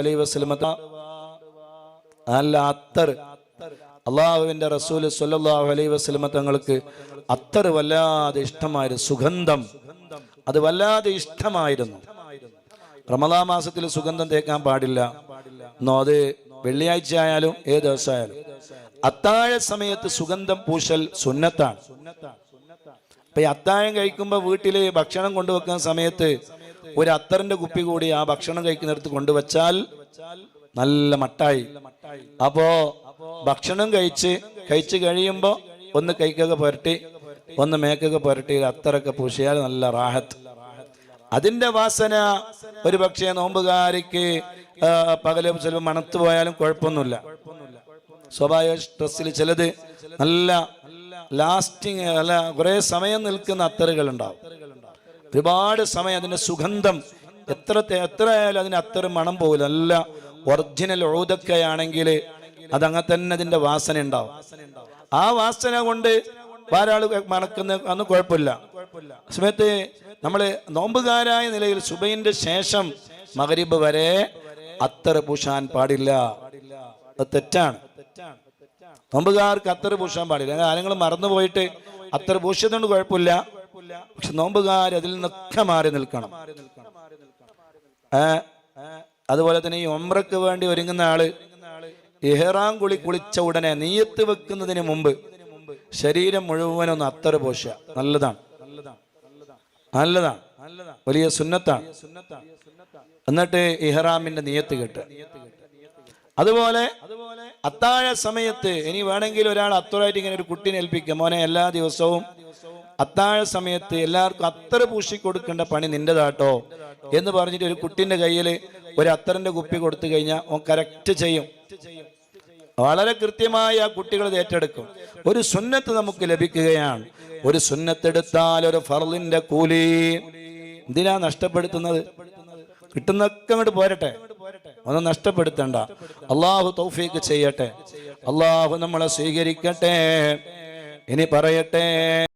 അലൈഹി വസല്ലമ നല്ല അത്തർ അള്ളാഹുവിന്റെ റസൂൽ സല്ലല്ലാഹു അലൈഹി വസല്ലമ തങ്ങൾക്ക് അത്തർ വല്ലാതെ ഇഷ്ടമായിരുന്നു സുഗന്ധം. അത് വല്ലാതെ ഇഷ്ടമായിരുന്നു. റമദാ മാസത്തിൽ സുഗന്ധം തേക്കാൻ പാടില്ല. എന്നോ അത് വെള്ളിയാഴ്ച ആയാലും ഏത് ദിവസമായാലും. അത്താഴ സമയത്ത് സുഗന്ധം പൂശൽ സുന്നത്താണ്. അപ്പൊ ഈ അത്താഴം കഴിക്കുമ്പോൾ വീട്ടിൽ ഭക്ഷണം കൊണ്ടുവെക്കുന്ന സമയത്ത് ഒരു അത്തറിന്റെ കുപ്പി കൂടി ആ ഭക്ഷണം കഴിക്കുന്നിടത്ത് കൊണ്ടുവച്ചാൽ നല്ല മട്ടായി. അപ്പോ ഭക്ഷണം കഴിച്ച് കഴിച്ചു കഴിയുമ്പോ ഒന്ന് കൈക്കൊക്കെ പുരട്ടി ഒന്ന് മേക്കൊക്കെ പുരട്ടി അത്തറൊക്കെ പൂശിയാൽ നല്ല റാഹത്ത്. അതിന്റെ വാസന ഒരു പക്ഷേ നോമ്പുകാരിക്ക് പകൽ ചിലപ്പോൾ മണത്തു പോയാലും കുഴപ്പമൊന്നുമില്ല. സ്വാഭാവിക സ്ട്രെസ്സിൽ ചിലത് നല്ല ലാസ്റ്റിങ് അല്ല കുറെ സമയം നിൽക്കുന്ന അത്തറുകൾ ഉണ്ടാവും ഒരുപാട് സമയം അതിന്റെ സുഗന്ധം. എത്ര എത്ര ആയാലും അതിന് അത്ര മണം പോകില്ല. നല്ല ഒറിജിനൽ ഓതൊക്കെ ആണെങ്കിൽ അതങ്ങ തന്നെ അതിന്റെ വാസന ഉണ്ടാവും. ആ വാസന കൊണ്ട് ധാരാളം മണക്കുന്ന അന്ന് കുഴപ്പമില്ല. സമയത്ത് നമ്മൾ നോമ്പുകാരായ നിലയിൽ സുബൈന്റെ ശേഷം മകരീബ് വരെ അത്തറ് പൂശാൻ പാടില്ല. അത് തെറ്റാണ്. നോമ്പുകാർക്ക് അത്തറ് പൂശാൻ പാടില്ല. കാലങ്ങൾ മറന്നുപോയിട്ട് അത്തറ് പൂശിയതുകൊണ്ട് കുഴപ്പമില്ല. പക്ഷെ നോമ്പുകാർ അതിൽ നിന്നൊക്കെ മാറി നിൽക്കണം. അതുപോലെ തന്നെ ഈ ഒമ്രക്ക് വേണ്ടി ഒരുങ്ങുന്ന ആൾ ഇഹ്റാം കുളി കുളിച്ച ഉടനെ നീയത്ത് വെക്കുന്നതിന് മുമ്പ് ശരീരം മുഴുവനൊന്ന് അത്തറ് പോഷ നല്ലതാണ്. നല്ലതാണ്. വലിയ സുന്നത്താണ്. എന്നിട്ട് ഇഹ്റാമിന്റെ നീയത്ത് കെട്ട്. അതുപോലെ അത്താഴ സമയത്ത് ഇനി വേണമെങ്കിൽ ഒരാൾ അത്തറായിട്ട് ഇങ്ങനെ ഒരു കുട്ടിനെ ഏൽപ്പിക്കുക മോനെ എല്ലാ ദിവസവും അത്താഴ സമയത്ത് എല്ലാവർക്കും അത്തറ് പൂശി കൊടുക്കേണ്ട പണി നിന്റേതാട്ടോ എന്ന് പറഞ്ഞിട്ട് ഒരു കുട്ടിന്റെ കയ്യിൽ ഒരു അത്തറിന്റെ കുപ്പി കൊടുത്തു കഴിഞ്ഞാൽ ഓൻ കറക്റ്റ് ചെയ്യും. വളരെ കൃത്യമായി ആ കുട്ടികൾ ഏറ്റെടുക്കും. ഒരു സുന്നത്ത് നമുക്ക് ലഭിക്കുകയാണ്. ഒരു സുന്നത്തെടുത്താൽ ഒരു ഫർലിന്റെ കൂലി എന്തിനാ നഷ്ടപ്പെടുത്തുന്നത്? കിട്ടുന്നൊക്കെ അങ്ങോട്ട് പോരട്ടെ. ഒന്ന് നഷ്ടപ്പെടുത്തണ്ട. അള്ളാഹു തൗഫീക്ക് ചെയ്യട്ടെ. അള്ളാഹു നമ്മളെ സ്വീകരിക്കട്ടെ. ഇനി പറയട്ടെ.